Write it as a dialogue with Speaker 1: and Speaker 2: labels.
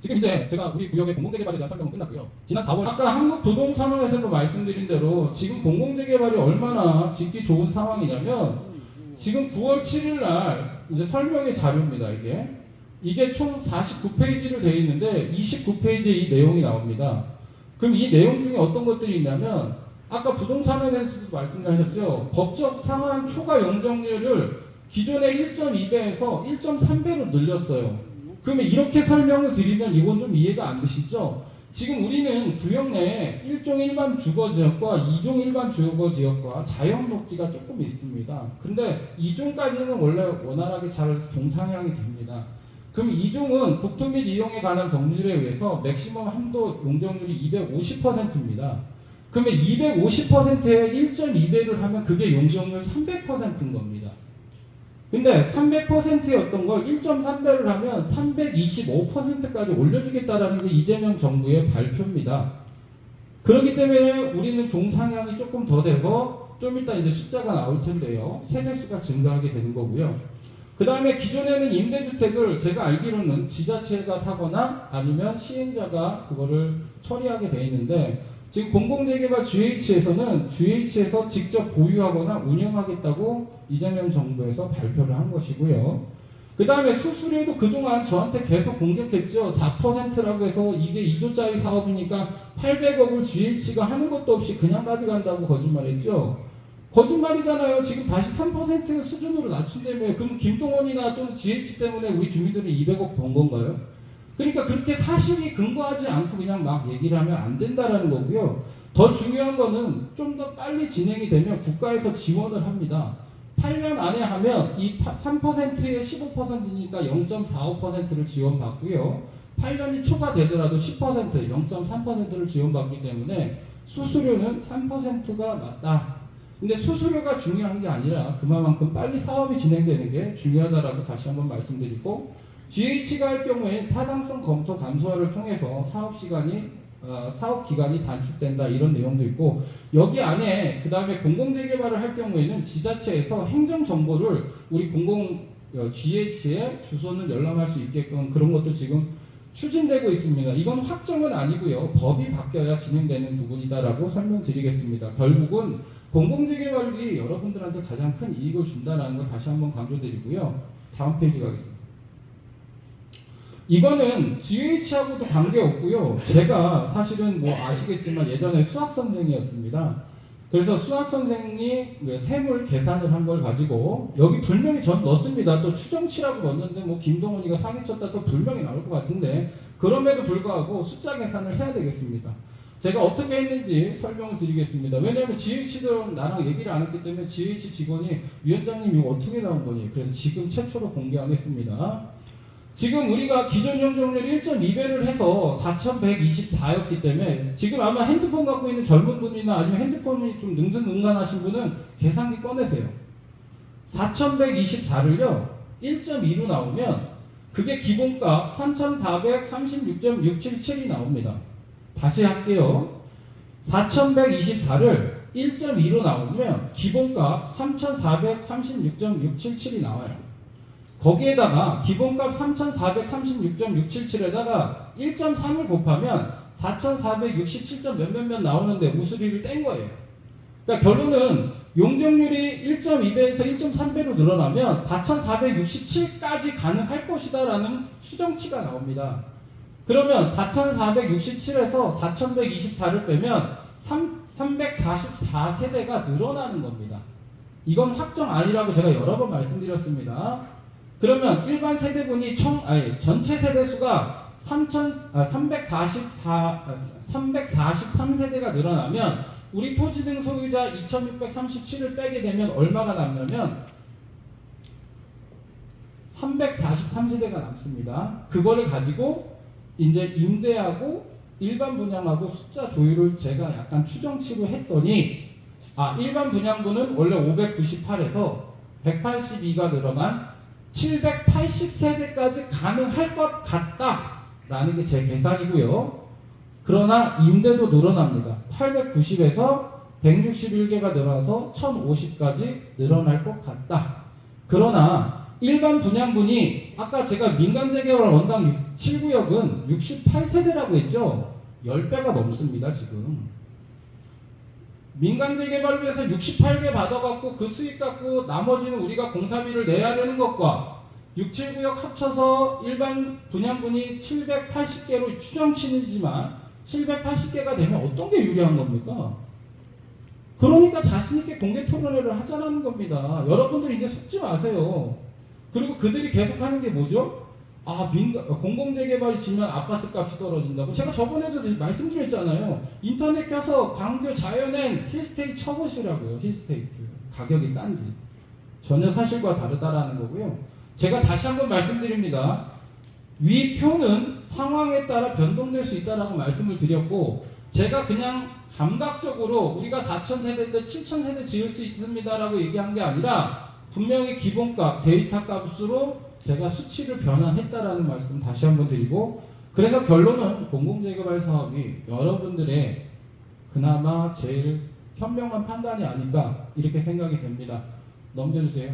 Speaker 1: 지금 이제 제가 우리 구역의 공공재개발에 대한 설명은 끝났고요. 지난 4월 아까 한국부동산원에서도 말씀드린 대로 지금 공공재개발이 얼마나 짓기 좋은 상황이냐면 지금 9월 7일 날 이제 설명의 자료입니다. 이게 이게 총 49페이지로 되어 있는데 29페이지에 이 내용이 나옵니다. 그럼 이 내용 중에 어떤 것들이 있냐면 아까 부동산원에서도 말씀하셨죠. 법적 상한 초과 용적률을 기존의 1.2배에서 1.3배로 늘렸어요. 그러면 이렇게 설명을 드리면 이건 좀 이해가 안 되시죠? 지금 우리는 구역 내에 1종 일반 주거지역과 2종 일반 주거지역과 자연 녹지가 조금 있습니다. 근데 2종까지는 원래 원활하게 잘 동상향이 됩니다. 그럼 2종은 국토 및 이용에 관한 법률에 의해서 맥시멈 한도 용적률이 250%입니다. 그러면 250%에 1.2배를 하면 그게 용적률 300%인 겁니다. 근데 300%였던 걸 1.3배를 하면 325%까지 올려주겠다라는 게 이재명 정부의 발표입니다. 그렇기 때문에 우리는 종상향이 조금 더 돼서 좀 이따 이제 숫자가 나올 텐데요. 세대수가 증가하게 되는 거고요. 그 다음에 기존에는 임대주택을 제가 알기로는 지자체가 사거나 아니면 시행자가 그거를 처리하게 돼 있는데 지금 공공재개발 GH에서는 GH에서 직접 보유하거나 운영하겠다고 이재명 정부에서 발표를 한 것이고요. 그 다음에 수수료도 그동안 저한테 계속 공격했죠. 4%라고 해서 이게 2조짜리 사업이니까 800억을 GH가 하는 것도 없이 그냥 가져간다고 거짓말했죠. 거짓말이잖아요. 지금 다시 3% 수준으로 낮춘다며. 그럼 김동원이나 또는 GH 때문에 우리 주민들이 200억 번 건가요? 그러니까 그렇게 사실이 근거하지 않고 그냥 막 얘기를 하면 안 된다라는 거고요. 더 중요한 거는 좀 더 빨리 진행이 되면 국가에서 지원을 합니다. 8년 안에 하면 이 3%에 15%니까 0.45%를 지원받고요. 8년이 초과되더라도 10% 0.3%를 지원받기 때문에 수수료는 3%가 맞다. 근데 수수료가 중요한 게 아니라 그만큼 빨리 사업이 진행되는 게 중요하다라고 다시 한번 말씀드리고 GH가 할 경우에 타당성 검토 감소화를 통해서 사업 시간이 어, 사업 기간이 단축된다 이런 내용도 있고 여기 안에 그 다음에 공공재개발을 할 경우에는 지자체에서 행정 정보를 우리 공공 어, GH에 주소는 열람할 수 있게끔 그런 것도 지금 추진되고 있습니다. 이건 확정은 아니고요. 법이 바뀌어야 진행되는 부분이다라고 설명드리겠습니다. 결국은 공공재개발이 여러분들한테 가장 큰 이익을 준다는 걸 다시 한번 강조드리고요. 다음 페이지 가겠습니다. 이거는 GH하고도 관계없고요. 제가 사실은 뭐 아시겠지만 예전에 수학 선생이었습니다. 그래서 수학 선생이 그 세물 계산을 한 걸 가지고 여기 불명이 전 넣습니다. 또 추정치라고 넣었는데 뭐 김동원이가 사기쳤다 또 불명이 나올 것 같은데 그럼에도 불구하고 숫자 계산을 해야 되겠습니다. 제가 어떻게 했는지 설명을 드리겠습니다. 왜냐하면 GH들은 나랑 얘기를 안 했기 때문에 GH 직원이 위원장님 이거 어떻게 나온 거니? 그래서 지금 최초로 공개하겠습니다. 지금 우리가 기존 용적률 1.2배를 해서 4,124였기 때문에 지금 아마 핸드폰 갖고 있는 젊은 분이나 아니면 핸드폰이 좀 능수능란하신 분은 계산기 꺼내세요. 4,124를요 1.2로 나오면 그게 기본값 3,436.677이 나옵니다. 다시 할게요. 4,124를 1.2로 나오면 기본값 3,436.677이 나와요. 거기에다가 기본값 3,436.677에다가 1.3을 곱하면 4,467점 몇몇몇 나오는데 우수리를 뗀 거예요. 그러니까 결론은 용적률이 1.2배에서 1.3배로 늘어나면 4,467까지 가능할 것이다라는 추정치가 나옵니다. 그러면 4,467에서 4,124를 빼면 3, 344세대가 늘어나는 겁니다. 이건 확정 아니라고 제가 여러 번 말씀드렸습니다. 그러면 일반 세대분이 총 아니 전체 세대 수가 3,000 아, 344 아, 343세대가 늘어나면 우리 토지 등 소유자 2,637을 빼게 되면 얼마가 남냐면 343세대가 남습니다. 그거를 가지고 이제 임대하고 일반 분양하고 숫자 조율을 제가 약간 추정치로 했더니 아 일반 분양분은 원래 598에서 182가 늘어난 780세대까지 가능할 것 같다라는 게 제 계산이고요. 그러나 임대도 늘어납니다. 890에서 161개가 늘어나서 1050까지 늘어날 것 같다. 그러나 일반 분양분이 아까 제가 민간 재개발 원당 7구역은 68세대라고 했죠. 10배가 넘습니다, 지금. 민간 재 개발을 위해서 68개 받아갖고 그 수익 갖고 나머지는 우리가 공사비를 내야 되는 것과 6, 7구역 합쳐서 일반 분양분이 780개로 추정치이지만 780개가 되면 어떤 게 유리한 겁니까? 그러니까 자신있게 공개 토론회를 하자는 겁니다. 여러분들 이제 속지 마세요. 그리고 그들이 계속 하는 게 뭐죠? 아, 민간, 공공재개발이 지면 아파트 값이 떨어진다고. 제가 저번에도 말씀드렸잖아요. 인터넷 켜서 광교 자연엔 힐스테이트 쳐보시라고요. 힐스테이트. 가격이 싼지. 전혀 사실과 다르다라는 거고요. 제가 다시 한번 말씀드립니다. 위 표는 상황에 따라 변동될 수 있다라고 말씀을 드렸고, 제가 그냥 감각적으로 우리가 4천 세대인데 7천 세대 지을 수 있습니다라고 얘기한 게 아니라 분명히 기본값, 데이터 값으로 제가 수치를 변환했다라는 말씀 다시 한번 드리고 그래서 결론은 공공재개발 사업이 여러분들의 그나마 제일 현명한 판단이 아닐까 이렇게 생각이 됩니다. 넘겨주세요.